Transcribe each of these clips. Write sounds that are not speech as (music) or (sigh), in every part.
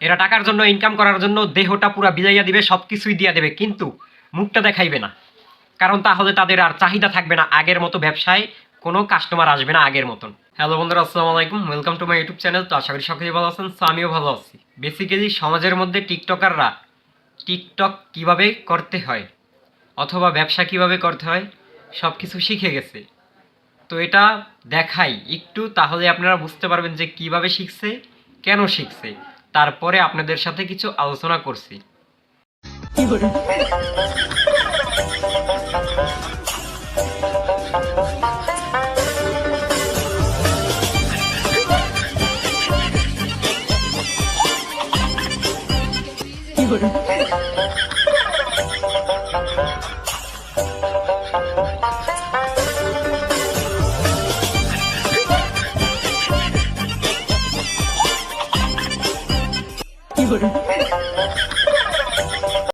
এরা টাকার জন্য ইনকাম করার জন্য দেহটা পুরা বিলাইয়া দিবে সব কিছুই দিয়া দেবে, কিন্তু মুখটা দেখাইবে না। কারণ তাহলে তাদের আর চাহিদা থাকবে না, আগের মতো ব্যবসায় কোনো কাস্টমার আসবে না আগের মতন। হ্যালো বন্ধুরা, আসসালামু আলাইকুম welcome to my YouTube channel তো আশা করি সকলেই ভালো আছেন, তো আমিও ভালো আছি। বেসিক্যালি সমাজের মধ্যে টিকটকাররা টিকটক কীভাবে করতে হয়, অথবা ব্যবসা কীভাবে করতে হয় সব কিছু শিখে গেছে। তো এটা দেখাই। একটু তাহলে আপনারা বুঝতে পারবেন যে কীভাবে শিখছে, কেন শিখছে। তারপরে আপনাদের সাথে কিছু আলোচনা করছি।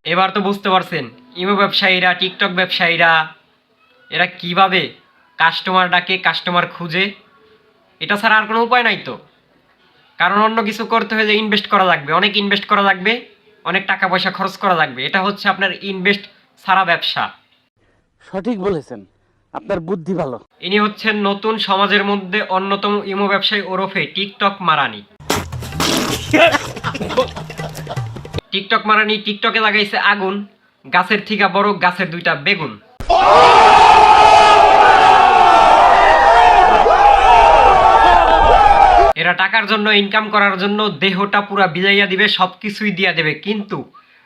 এবার তো বুঝতে পারছেন ইমো ব্যবসায়ীরা টিকটক ব্যবসায়ীরা এরা কীভাবে কাস্টমার ডাকে কাস্টমার খুঁজে? এটা ছাড়া আর কোনো উপায় নাই তো। কারণ অন্য কিছু করতে হলে ইনভেস্ট করা লাগবে অনেক ইনভেস্ট করা লাগবে অনেক টাকা পয়সা খরচ করা লাগবে। এটা হচ্ছে আপনার ইনভেস্ট ছাড়া ব্যবসা। সঠিক বলেছেন আপনার বুদ্ধি ভালো। ইনি হচ্ছেন নতুন সমাজের মধ্যে অন্যতম ইমো ব্যবসায়ী ওরফে টিকটক মারানি। (laughs) টিকটক মারানি টিকটকে লাগাইছে আগুন, গাছের থিকা বড়, গাছের দুইটা বেগুন। এরা টাকার জন্য ইনকাম করার জন্য দেহটা পুরা বিলাইয়া দিবে সব কিছুই দিয়া দেবে, কিন্তু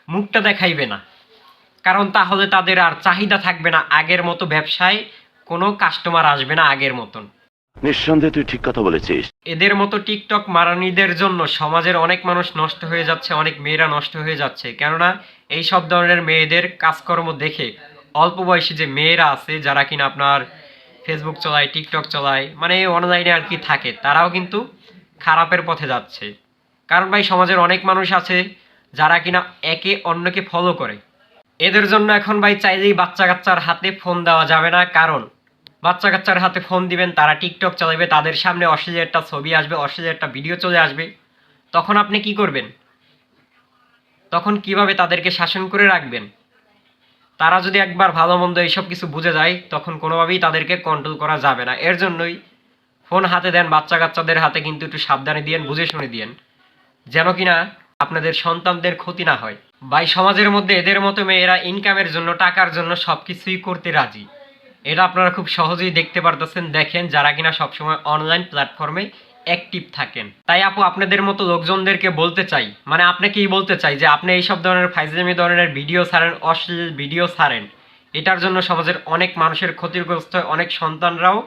মুখটা দেখাইবে না। কারণ তাহলে তাদের আর চাহিদা থাকবে না, আগের মতো ব্যবসায় কোনো কাস্টমার আসবে না আগের মতন। নিঃসন্দেহে তুই ঠিক কথা বলেছিস। এদের মতো টিকটক মারানিদের জন্য সমাজের অনেক মানুষ নষ্ট হয়ে যাচ্ছে, অনেক মেয়েরা নষ্ট হয়ে যাচ্ছে। কেননা, এই সব ধরনের মেয়েদের কাজকর্ম দেখে অল্প বয়সী যে মেয়েরা আছে, যারা কিনা আপনার ফেসবুক চলায় টিকটক চলায় মানে অনলাইনে আর কি থাকে, তারাও কিন্তু খারাপের পথে যাচ্ছে। কারণ ভাই, সমাজের অনেক মানুষ আছে যারা কিনা একে অন্যকে ফলো করে। এদের জন্য এখন ভাই, চাইলেই বাচ্চা কাচ্চার হাতে ফোন দেওয়া যাবে না। কারণ বাচ্চা কাচ্চার হাতে ফোন দিবেন, তারা টিকটক চালাবে, তাদের সামনে অশ্লীল একটা ছবি আসবে অশ্লীল একটা ভিডিও চলে আসবে। তখন আপনি কি করবেন? তখন কীভাবে তাদেরকে শাসন করে রাখবেন? তারা যদি একবার ভালো মন্দ এইসব কিছু বুঝে যায়, তখন কোনোভাবেই তাদেরকে কন্ট্রোল করা যাবে না। এর জন্যই ফোন হাতে দেন বাচ্চা কাচ্চাদের হাতে কিন্তু একটু সাবধানে দিয়েন, বুঝে শুনে দিয়েন, যেন কিনা আপনাদের সন্তানদের ক্ষতি না হয়। ভাই, সমাজের মধ্যে এদের মতো মেয়েরা ইনকামের জন্য, টাকার জন্য সব কিছুই করতে রাজি। এটা আপনারা খুব সহজেই দেখতে পারতেছেন দেখেন যারা কিনা সবসময় অনলাইন প্ল্যাটফর্মে অ্যাক্টিভ থাকেন। তাই আপু আপনাদের মতো লোকজনদেরকে বলতে চাই মানে আপনাকেই বলতে চাই যে আপনি এইসব ধরনের ফাইজলামি ধরনের ভিডিও ছাড়েন অশ্লীল ভিডিও ছাড়েন। এটার জন্য সমাজের অনেক মানুষের ক্ষতিগ্রস্ত হয় অনেক সন্তানরাও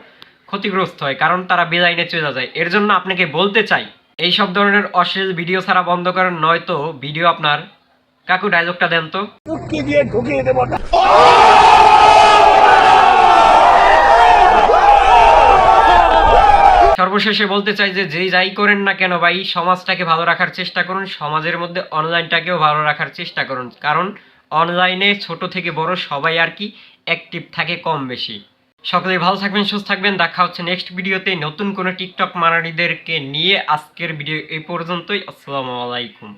ক্ষতিগ্রস্ত হয় কারণ তারা বেলাইনে চলে যায়। এর জন্য আপনাকে বলতে চাই এই সব ধরনের অশ্লীল ভিডিও ছাড়া বন্ধ করেন নয়তো ভিডিও আপনার কাকু ডায়লগটা দেন তো। সর্বশেষে বলতে চাই যে যেই যাই করেন না কেন ভাই, সমাজটাকে ভালো রাখার চেষ্টা করুন, সমাজের মধ্যে অনলাইনটাকেও ভালো রাখার চেষ্টা করুন। কারণ অনলাইনে ছোট থেকে বড় সবাই আর কি অ্যাক্টিভ থাকে কম বেশি। সকলে ভালো থাকবেন, সুস্থ থাকবেন। দেখা হচ্ছে নেক্সট ভিডিওতে নতুন কোনো টিকটক মারানিদেরকে নিয়ে। আজকের ভিডিও এই পর্যন্তই। আসসালামু আলাইকুম।